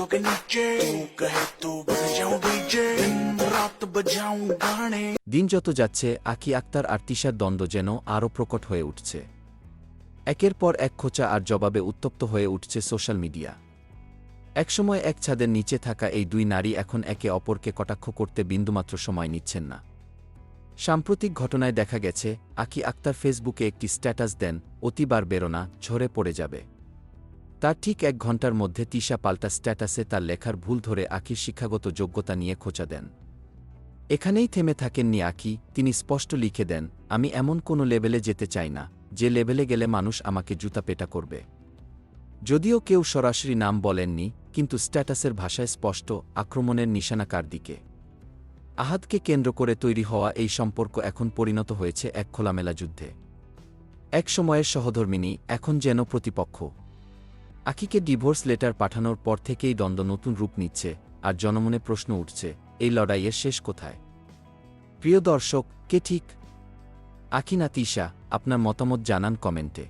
हाथों के नीचे तू कहे तो बन जाऊं डीजे दिन रात बजाऊं गाने দিন যত যাচ্ছে আকি আক্তার আর তিশার দ্বন্দ্ব যেন আরও প্রকট হয়ে উঠছে একের পর এক খোঁচা আর জবাবে উত্তপ্ত হয়ে উঠছে সোশ্যাল মিডিয়া একসময় এক ছাদের নিচে থাকা এই দুই নারী এখন একে অপরকে কটাক্ষ করতে বিন্দুমাত্র সময় নিচ্ছেন না সাম্প্রতিক ঘটনায় দেখা গেছে আকি আক্তার ফেসবুকে একটি স্ট্যাটাস দেন অতিবার বেরোনা ঝরে পড়ে যাবে তার ঠিক এক ঘণ্টার মধ্যে তিশা পাল্টা স্ট্যাটাসে তার লেখার ভুল ধরে আকির শিক্ষাগত যোগ্যতা নিয়ে খোঁচা দেন। এখানেই থেমে থাকেননি আকি, তিনি স্পষ্ট লিখে দেন, আমি এমন কোনো লেভেলে যেতে চাই না, যে লেভেলে গেলে মানুষ আমাকে জুতা পেটা করবে। যদিও কেউ সরাসরি নাম বলেননি, কিন্তু স্ট্যাটাসের ভাষায় স্পষ্ট আক্রমণের নিশানাকার দিকে? আহাদকে কেন্দ্র করে তৈরি হওয়া এই সম্পর্ক এখন পরিণত হয়েছে এক খোলামেলা যুদ্ধে। এক সময়ের সহধর্মিনী, এখন যেন প্রতিপক্ষ। আকিকে ডিভোর্স লেটার পাঠানোর পর থেকেই দ্বন্দ্ব নতুন রূপ নিচ্ছে আর জনমনে প্রশ্ন উঠছে, এই লড়াইয়ের শেষ কোথায়? প্রিয় দর্শক, কে ঠিক? আকি না তিশা আপনার মতামত জানান কমেন্টে।